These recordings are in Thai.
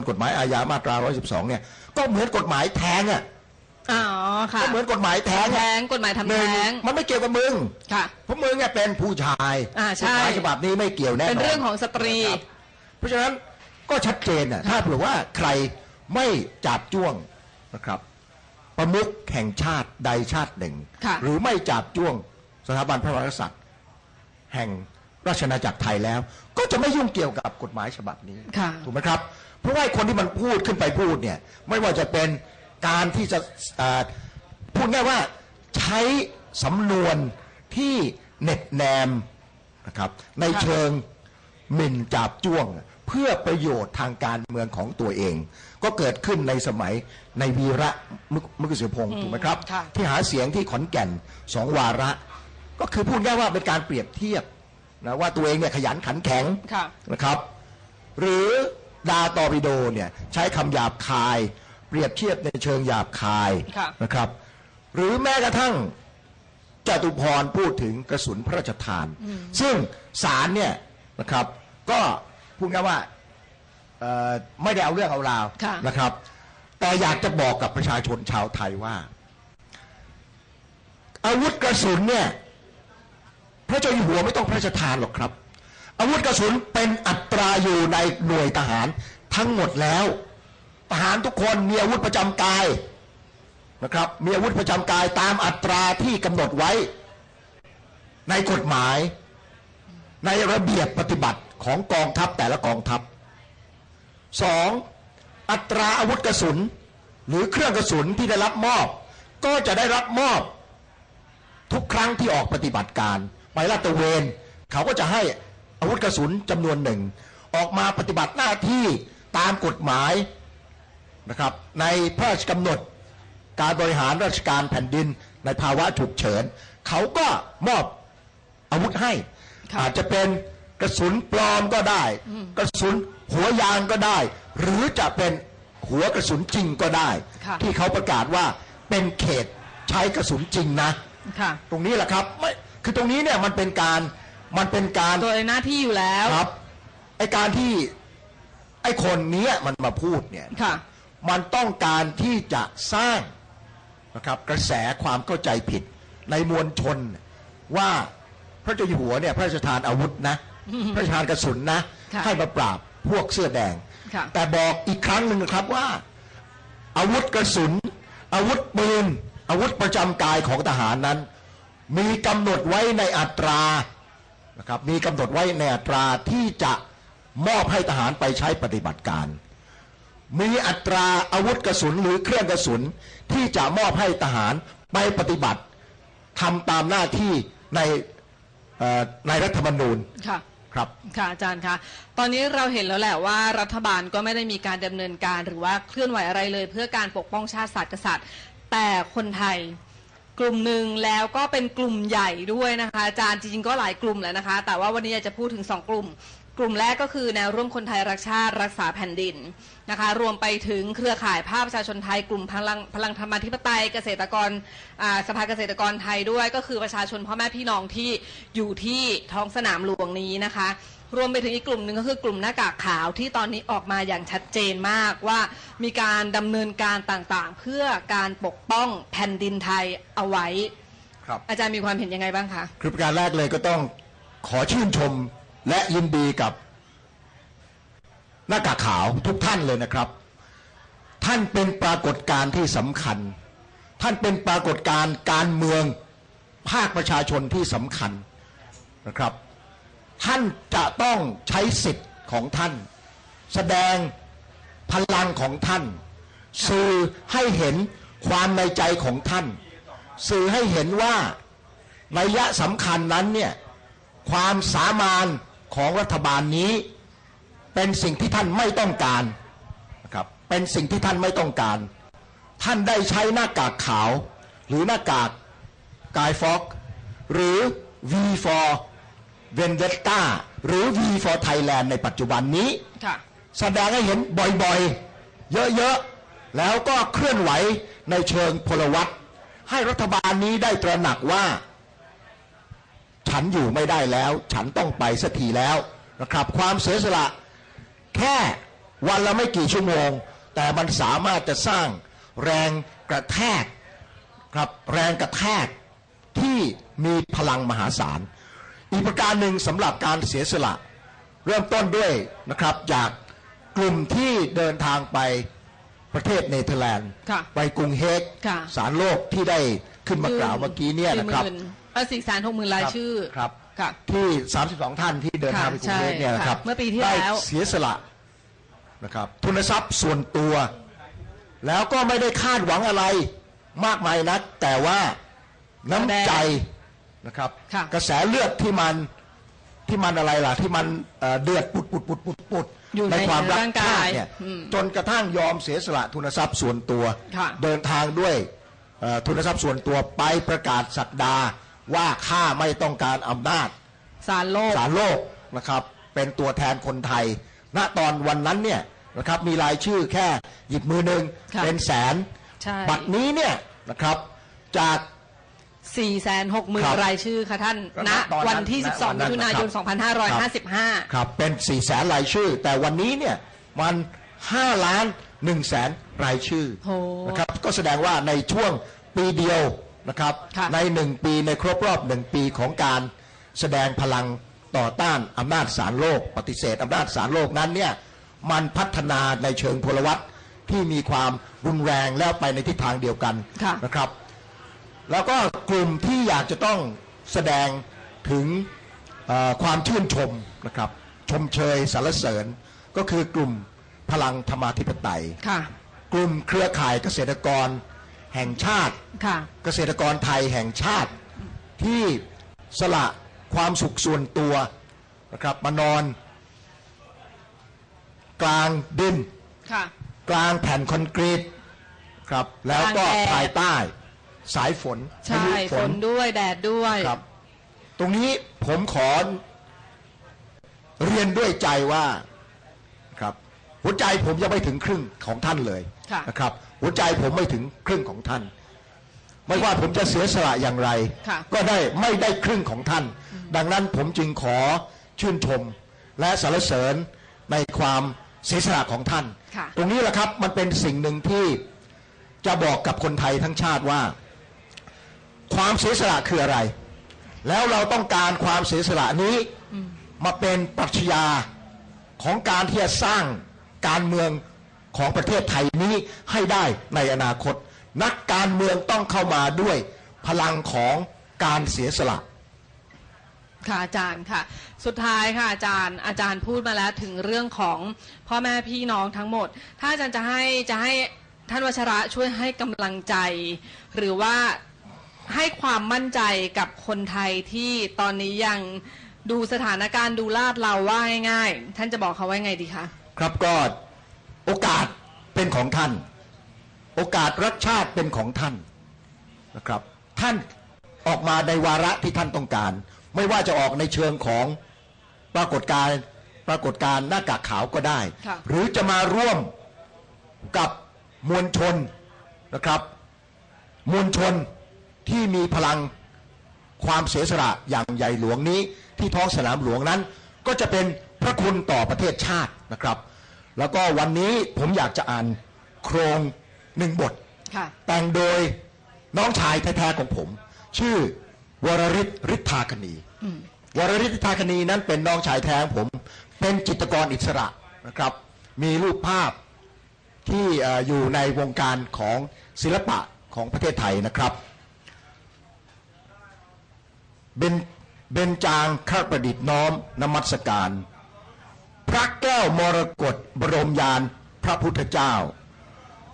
กฎหมายอาญามาตรา 112 เนี่ย ก็เหมือนกฎหมายแท้งอะอ๋อค่ะก็เหมือนกฎหมายแท้งแท้อะงกฎหมายทำหนึ่งแท้งมันไม่เกี่ยวกับมึงค่ะเพราะมึงเนี่ยเป็นผู้ชายอ่าใช่กฎหมายฉบับนี้ไม่เกี่ยวแน่นอนเป็นเรื่องของสตรีนะคบเพราะฉะนั้นก็ชัดเจนน่ะถ้าเผื่อว่าใครไม่จับจ้วงนะครับประมุขแห่งชาติใดชาติหนึ่งค่ะหรือไม่จับจ้วงสถาบันพระมหากษัตริย์ แห่ง ราชอาณาจักรไทยแล้ว ก็จะไม่ยุ่งเกี่ยวกับกฎหมายฉบับนี้ค่ะถูกไหมครับเพราะว่าไอ้คนที่มันพูดขึ้นไปพูดเนี่ยไม่ว่าจะเป็นการที่จะเอ่อพูดง่ายว่าใช้สำนวนที่เหน็บแนมนะครับในค่ะเชิงหมิ่นจับจ้วง เพื่อประโยชน์ทางการเมืองของตัวเอง ก็เกิดขึ้นในสมัยในวีระมุกมุกเสือพงศ์ถูกไหมครับค่ะที่หาเสียงที่ขอนแก่นสองวาระ ก็คือพูดง่ายว่าเป็นการเปรียบเทียบ นะว่าตัวเองเนี่ยขยันขันแข็งค่ะ นะครับ หรือดาตอร์ปิโดเนี่ยใช้คำหยาบคาย เปรียบเทียบในเชิงหยาบคายค่ะ นะครับ หรือแม้กระทั่งจตุพรพูดถึงกระสุนพระราชทาน ซึ่งศาลเนี่ยนะครับ ก็พูดง่ายว่าเอ่อไม่ได้เอาเรื่องเอาราวค่ะ นะครับ แต่อยากจะบอกกับประชาชนชาวไทยว่า อาวุธกระสุนเนี่ย พระเจ้าอยู่หัวไม่ต้องพระราชทานหรอกครับ อาวุธกระสุนเป็นอัตราอยู่ในหน่วยทหารทั้งหมดแล้ว ทหารทุกคนมีอาวุธประจำกายนะครับมีอาวุธประจำกายตามอัตราที่กำหนดไว้ ในกฎหมาย ในระเบียบปฏิบัติของกองทัพแต่ละกองทัพสองอัตราอาวุธกระสุน หรือเครื่องกระสุนที่ได้รับมอบ ก็จะได้รับมอบ ทุกครั้งที่ออกปฏิบัติการ ไปลาดตระเวน เขาก็จะให้อาวุธกระสุนจำนวนหนึ่ง ออกมาปฏิบัติหน้าที่ตามกฎหมายนะครับ ในพระราชกำหนดการบริหารราชการแผ่นดินในภาวะฉุกเฉิน เขาก็มอบอาวุธให้ค่ะอาจจะเป็นกระสุนปลอมก็ได้ กระสุนหัวยางก็ได้ หรือจะเป็นหัวกระสุนจริงก็ได้ค่ะที่เขาประกาศว่าเป็นเขตใช้กระสุนจริงนะค่ะตรงนี้แหละครับไม่ คือตรงนี้เนี่ยมันเป็นการมันเป็นการโดยหน้าที่อยู่แล้วครับไอการที่ไอคนเนี้ยมันมาพูดเนี่ยค่ะ มันต้องการที่จะสร้างนะครับกระแสความเข้าใจผิดในมวลชนว่าพระเจ้าอยู่หัวเนี่ยพระราชทานอาวุธนะ พระราชทานกระสุนนะค่ะให้มาปราบพวกเสื้อแดง ค่ะ แต่บอกอีกครั้งหนึ่งนะครับว่า อาวุธกระสุน อาวุธปืนอาวุธประจำกายของทหารนั้น มีกำหนดไว้ในอัตรานะครับมีกำหนดไว้ในอัตราที่จะมอบให้ทหารไปใช้ปฏิบัติการ มีอัตราอาวุธกระสุนหรือเครื่องกระสุนที่จะมอบให้ทหารไปปฏิบัติทำตามหน้าที่ในเอ่อในรัฐธรรมนูญค่ะครับค่ะอาจารย์คะตอนนี้เราเห็นแล้วแหละว่ารัฐบาลก็ไม่ได้มีการดำเนินการหรือว่าเคลื่อนไหวอะไรเลย เพื่อการปกป้องชาติศาสตร์กษัตริย์ แต่คนไทย กลุ่มหนึ่งแล้วก็เป็นกลุ่มใหญ่ด้วยนะคะ อาจารย์จริงๆก็หลายกลุ่มแหล้วนะคะ แต่ว่าวันนี้อยากจะพูดถึงสองกลุ่ม กลุ่มแรกก็คือแนวร่วมคนไทยรักชาติรักษาแผ่นดินนะคะรวมไปถึงเครือข่ายภาคประชาชนไทยกลุ่มพลังพลังธรรมาธิปไตยเกษตรกรอ่าสภาเกษตรกรไทยด้วย ก็คือประชาชนพ่อแม่พี่น้องที่อยู่ที่ท้องสนามหลวงนี้นะคะรวมไปถึงอีกกลุ่มหนึ่งก็คือกลุ่มหน้ากากขาวที่ตอนนี้ออกมาอย่างชัดเจนมากว่ามีการดำเนินการต่างๆ เพื่อการปกป้องแผ่นดินไทยเอาไว้ ครับอาจารย์มีความเห็นยังไงบ้างคะคือประการแรกเลยก็ต้องขอชื่นชม และยินดีกับหน้ากากขาวทุกท่านเลยนะครับ ท่านเป็นปรากฏการณ์ที่สำคัญ ท่านเป็นปรากฏการณ์การเมืองภาคประชาชนที่สำคัญนะครับ ท่านจะต้องใช้สิทธิ์ของท่าน แสดงพลังของท่าน สื่อให้เห็นความในใจของท่าน สื่อให้เห็นว่านัยยะสำคัญนั้นเนี่ยความสามาน ของรัฐบาลนี้ เป็นสิ่งที่ท่านไม่ต้องการนะครับเป็นสิ่งที่ท่านไม่ต้องการ ท่านได้ใช้หน้ากากขาว หรือหน้ากากกายฟอกหรือ V for Vendetta หรือ V for Thailand ในปัจจุบันนี้ค่ะแสดงให้เห็นบ่อยๆ เยอะๆ แล้วก็เคลื่อนไหวในเชิงพลวัตให้รัฐบาลนี้ได้ตระหนักว่า ฉันอยู่ไม่ได้แล้ว ฉันต้องไปสักทีแล้วนะครับ ความเสียสละแค่วันละไม่กี่ชั่วโมง แต่มันสามารถจะสร้างแรงกระแทกครับแรงกระแทกที่มีพลังมหาศาล อีกประการหนึ่งสำหรับการเสียสละ เริ่มต้นด้วยนะครับจากกลุ่มที่เดินทางไปประเทศเนเธอร์แลนด์ค่ะไปกรุงเฮกค่ะสารโลกที่ได้ขึ้นมากล่าวเมื่อกี้เนี่ยนะครับ สี่แสนหกหมื่นรายชื่อครับค่ะ ที่ 32 ท่านที่เดินทางไปกรุงเทพเนี่ยนะครับค่ะเมื่อปีที่ได้แล้วเสียสละนะครับทุนทรัพย์ส่วนตัว แล้วก็ไม่ได้คาดหวังอะไรมากมายนัก แต่ว่าน้ำใจนะครับค่ะ กระแสเลือดที่มันที่มันอะไรล่ะ ที่มันเอ่อเดือดปุดปุดปุดปุดปุดอยู่ในความรักร่างชากายติเนี่ยอืมจนกระทั่งยอมเสียสละทุนทรัพย์ส่วนตัว ค่ะ เดินทางด้วยเอ่อทุนทรัพย์ส่วนตัวไปประกาศสักดา ว่าข้าไม่ต้องการอำนาจสารโลกสารโลกนะครับ เป็นตัวแทนคนไทย ณตอนวันนั้นเนี่ยนะครับมีรายชื่อแค่หยิบมือหนึ่งค่ะเป็นแสน ใช่บัตรนี้เนี่ยนะครับจาก สี่แสนหกหมื่นครับรายชื่อค่ะท่านครับณตอนนั้นวันที่ ณวัน12นั้มินถุนายน นะครับ 2555 ครับเป็น4ี่แสนรายชื่อ แต่วันนี้เนี่ยมัน5ล้าน1แสนรายชื่อโห นะครับก็แสดงว่าในช่วงปีเดียว นะครับค่ะในหนึ่งปีในครบรอบหนึ่งปีของการแสดงพลังต่อต้านอำนาจศาลโลก ปฏิเสธอำนาจศาลโลกนั้นเนี่ยมันพัฒนาในเชิงพลวัตที่มีความรุนแรงแล้วไปในทิศทางเดียวกันค่ะนะครับ แล้วก็กลุ่มที่อยากจะต้องแสดงถึงเอ่อความชื่นชมนะครับ ชมเชยสรรเสริญก็คือกลุ่มพลังธรรมาธิปไตยค่ะกลุ่มเครือข่ายเกษตรกร แห่งชาติ ค่ะ เกษตรกรไทยแห่งชาติ ที่สละความสุขส่วนตัวนะครับมานอน กลางดิน ค่ะ กลางแผ่นคอนกรีตครับแล้วก็กลางแดด ภายใต้ สายฝนใช่พายุฝนด้วยแดดด้วย ครับ ตรงนี้ผมขอ เรียนด้วยใจว่าครับ หัวใจผมยังไม่ถึงครึ่งของท่านเลยค่ะนะครับ หัวใจผมไม่ถึงครึ่งของท่าน ไม่ว่าผมจะเสียสละอย่างไร ค่ะ ก็ได้ไม่ได้ครึ่งของท่าน ดังนั้นผมจึงขอชื่นชม และสรรเสริญในความเสียสละของท่าน ค่ะ ตรงนี้แหละครับมันเป็นสิ่งหนึ่งที่จะบอกกับคนไทยทั้งชาติว่า ความเสียสละคืออะไร แล้วเราต้องการความเสียสละนี้มาเป็นปรัชญาของการที่จะสร้าง การเมืองของประเทศไทยนี้ให้ได้ในอนาคต นักการเมืองต้องเข้ามาด้วยพลังของการเสียสละค่ะอาจารย์ค่ะ สุดท้ายค่ะอาจารย์อาจารย์พูดมาแล้วถึงเรื่องของพ่อแม่พี่น้องทั้งหมด ถ้าอาจารย์จะให้จะให้ท่านวชระช่วยให้กำลังใจ หรือว่าให้ความมั่นใจกับคนไทยที่ตอนนี้ยังดูสถานการณ์ดูลาดเราว่าง่ายๆท่านจะบอกเขาไว่าไงดีคะ ครับก็โอกาสเป็นของท่าน โอกาสรักชาติเป็นของท่านนะครับ ท่านออกมาในวาระที่ท่านต้องการ ไม่ว่าจะออกในเชิงของปรากฏการณ์ปรากฏการณ์หน้ากากขาวก็ได้ค่ะหรือจะมาร่วมกับมวลชนนะครับ มวลชนที่มีพลังความเสียสละอย่างใหญ่หลวงนี้ที่ท้องสนามหลวงนั้น ก็จะเป็นพระคุณต่อประเทศชาตินะครับ แล้วก็วันนี้ผมอยากจะอ่านโครงหนึ่งบท ค่ะ แต่งโดยน้องชายแท้ๆของผม ชื่อวรริศฤทธาคณีวรริศฤทธาคณีนั้นเป็นน้องชายแท้ของผม เป็นจิตรกรอิสระนะครับ มีรูปภาพที่เอ่ออยู่ในวงการของศิลปะของประเทศไทยนะครับ เบนเบนจางข้าประดิษฐ์น้อมนมัสการ พระแก้วมรกตบรมยานพระพุทธเจ้า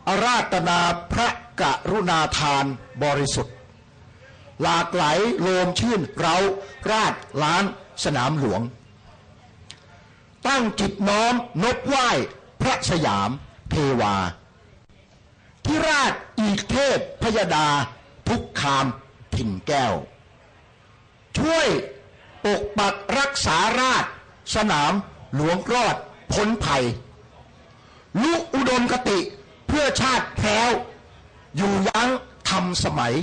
อาราธนาพระกรุณาทานบริสุทธิ์ หลากไหลโลมชื่นเราราดล้านสนามหลวง ตั้งจิตน้อมนบไหว้พระสยามเทวา ที่ราชอีกเทพพยดาทุกคามถิ่นแก้ว ช่วยปกปักรักษาราชสนาม หลวงรอดพ้นภัยลุอุดมคติเพื่อชาติแพ้ว อยู่ยั้งทำสมัย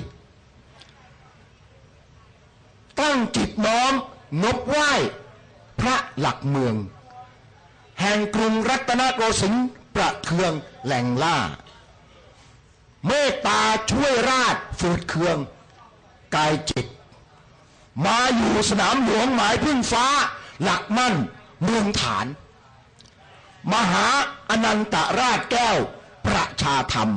ตั้งจิตน้อมนบไหว้ พระหลักเมือง แห่งกรุงรัตนโกสินทร์ประเทืองแหล่งล่า เมตตาช่วยราชฝืดเคือง กายจิต มาอยู่สนามหลวงหมายพึ่งฟ้าหลักมั่น เมืองฐาน มหาอนันตราชแก้วประชาธรรม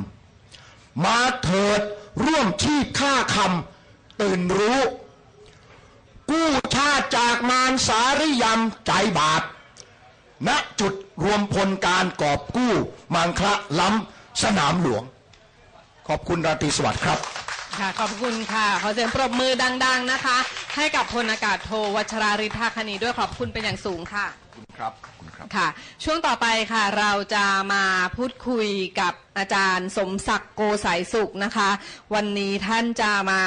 มาเถิดร่วมชีพฆ่าคำตื่นรู้ กู้ชาติจากมารสาริยำใจบาปณจุดรวมพลการกอบกู้มังคละล้ำสนามหลวง ขอบคุณราตรีสวัสดิ์ครับ ค่ะขอบคุณค่ะขอเสียงปรบมือดัง ๆนะคะ ให้กับพลอากาศโทวัชราริธาคณีด้วยขอบคุณเป็นอย่างสูงค่ะครับคุณครับ ค่ะ ช่วงต่อไปค่ะ เราจะมาพูดคุยกับอาจารย์สมศักดิ์โกสายสุขนะคะ วันนี้ท่านจะมา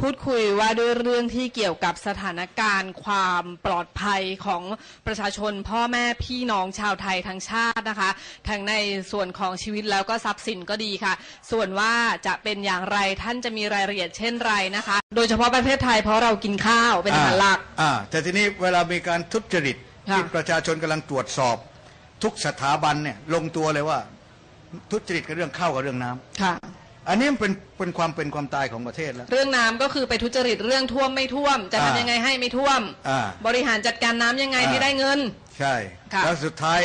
พูดคุยว่าด้วยเรื่องที่เกี่ยวกับสถานการณ์ความปลอดภัยของประชาชนพ่อแม่พี่น้องชาวไทยทั้งชาตินะคะทั้งในส่วนของชีวิตแล้วก็ทรัพย์สินก็ดีค่ะ ส่วนว่าจะเป็นอย่างไรท่านจะมีรายละเอียดเช่นไรนะคะ โดยเฉพาะประเทศไทยเพราะเรากินข้าวเป็นอาหารหลักอ่าแต่ทีนี้เวลามีการทุจริตค่ะ ที่ประชาชนกำลังตรวจสอบ ทุกสถาบันเนี่ยลงตัวเลยว่า ทุจริตกับเรื่องข้าวกับเรื่องน้ำค่ะ อันนี้มันเป็นเป็นความเป็นความตายของประเทศแล้ว เรื่องน้ำก็คือไปทุจริตเรื่องท่วมไม่ท่วม จะทำอ่ายังไงให้ไม่ท่วมอ่าบริหารจัดการน้ำยังไงอ่าให้ได้เงิน ใช่ค่ะแล้วสุดท้าย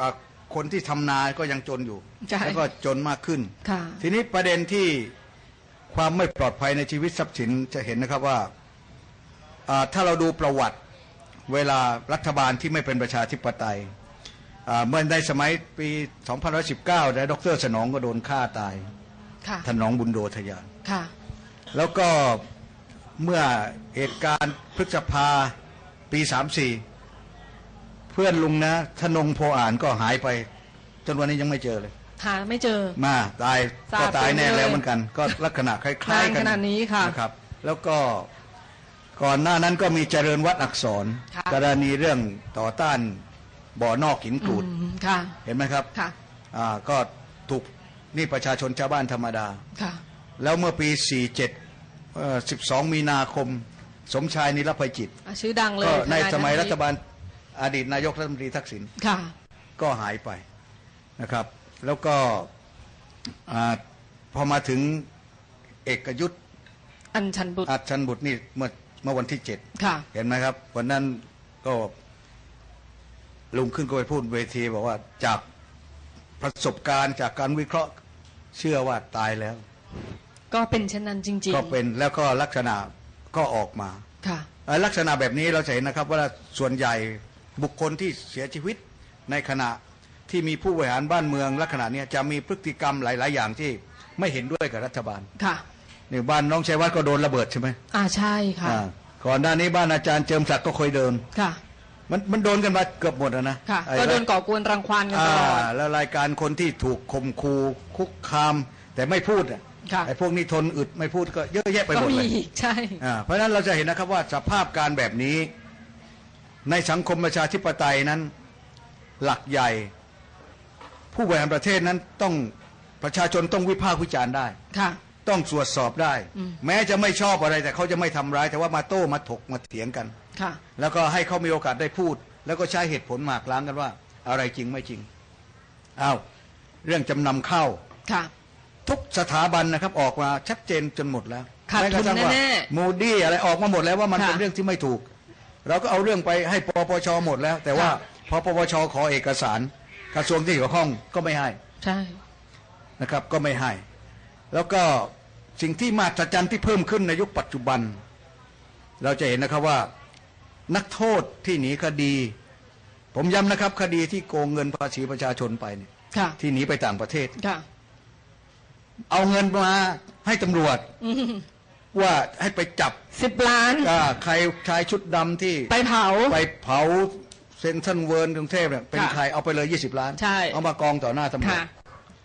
อ่าคนที่ทำนาก็ยังจนอยู่ใช่แล้วก็จนมากขึ้นค่ะทีนี้ประเด็นที่ความไม่ปลอดภัยในชีวิตทรัพย์สินจะเห็นนะครับว่าอ่าถ้าเราดูประวัติ เวลารัฐบาลที่ไม่เป็นประชาธิปไตยอ่าเมื่อในสมัยปี 2019นะดรสนองก็โดนฆ่าตายค่ะถนองบุญโดทยานค่ะแล้วก็เมื่อเหตุการณ์พฤษภาปี 34 เพื่อนลุงนะธนงโพอ่านก็หายไป จนวันนี้ยังไม่เจอเลยหาไม่เจอ มาตายทราบก็ตายแน่เลยแล้วเหมือนกัน ก็ลักษณะคล้ายๆกันนานขนาดนี้ค่ะนะครับ แล้วก็ ก่อนหน้านั้นก็มีเจริญวัดอักษร ค่ะ กรณีเรื่องต่อต้านบ่อนอกหินกรูด อืมค่ะ เห็นไหมครับค่ะ อ่าก็ถูกนี่ประชาชนชาวบ้านธรรมดา ค่ะ แล้วเมื่อปี 47เอ่อ12 มีนาคม สมชายนิรภัยจิต อะชื่อดังเลยก็ในทนายสมัยท่นนี้รัฐบาลอดีตนายกรัฐมนตรีทักษิณ ค่ะ ก็หายไปนะครับ แล้วก็อาพอมาถึงเอกยุทธอัญชันบุตรอัจฉันบุตรนี่เมื่อ เมื่อวันที่เจ็ดค่ะเห็นไหมครับ วันนั้นก็ลุงขึ้นก็ไปพูดเวทีบอกว่าจากประสบการณ์จากการวิเคราะห์เชื่อว่าตายแล้ว ก็เป็นเช่นนั้นจริงก็เป็นแล้วก็ลักษณะก็ออกมาๆค่ะเอ่อลักษณะแบบนี้เราจะเห็นนะครับ ว่าส่วนใหญ่บุคคลที่เสียชีวิตในขณะที่มีผู้บริหารบ้านเมืองลักษณะเนี้ยจะมีพฤติกรรมหลาย ๆ อย่างที่ไม่เห็นด้วยกับรัฐบาลค่ะ นี่บ้านน้องชัยวัฒน์ก็โดนระเบิดใช่ไหมอ่าใช่ค่ะอ่าก่อนหน้านี้บ้านอาจารย์เจิมศักดิ์ก็เคยเดินค่ะ มันมันโดนกันมาเกือบหมดอะนะค่ะ ไอ้ก็โดนก่อกวนรังควานกันตอ่าลอด แล้วรายการคนที่ถูกข่มขู่คุกคาม แต่ไม่พูดอะค่ะ ไอ้พวกนี้ทนอึดไม่พูดก็เยอะแยะไปหก็มดมีเลย อีกใช่ อ่าเพราะฉะนั้นเราจะเห็นนะครับว่าสภาพการแบบนี้ ในสังคมประชาธิปไตยนั้น หลักใหญ่ ผู้บริหารประเทศนั้นต้องประชาชนต้องวิพากษ์วิจารณ์ได้ ค่ะ ต้องตรวจสอบได้อืมแม้จะไม่ชอบอะไรแต่เขาจะไม่ทำร้าย แต่ว่ามาโต้มาถกมาเถียงกันค่ะ แล้วก็ให้เขามีโอกาสได้พูด แล้วก็ใช้เหตุผลหมากล้างกันว่า อะไรจริงไม่จริงอ้าวเรื่องจำนำข้าวค่ะ ทุกสถาบันนะครับออกมาชัดเจนจนหมดแล้วขาดทุนแม้กระทั่งว่าแน่มูดี้อะไรออกมาหมดแล้วว่ามันค่ะเป็นเรื่องที่ไม่ถูก เราก็เอาเรื่องไปให้ปปชหมดแล้ว แต่ว่าค่ะพอปปชขอเอกสาร กระทรวงที่เกี่ยวข้องก็ไม่ให้ ใช่นะครับ ก็ไม่ให้ แล้วก็สิ่งที่มหัศจรรย์ที่เพิ่มขึ้นในยุคปัจจุบัน เราจะเห็นนะครับว่านักโทษที่หนีคดี ผมย้ำนะครับ คดีที่โกงเงินภาษีประชาชนไปเนี่ยค่ะที่หนีไปต่างประเทศค่ะเอาเงินมาให้ตำรวจอืมว่าให้ไปจับสิบล้านอ่าใครชายชุดดำที่ไปเผาไปเผาเซนทรัลเวิร์นกรุงเทพเนี่ยเป็นค่ะใครเอาไปเลย20ล้านใช่เอามากองต่อหน้าตำรวจค่ะ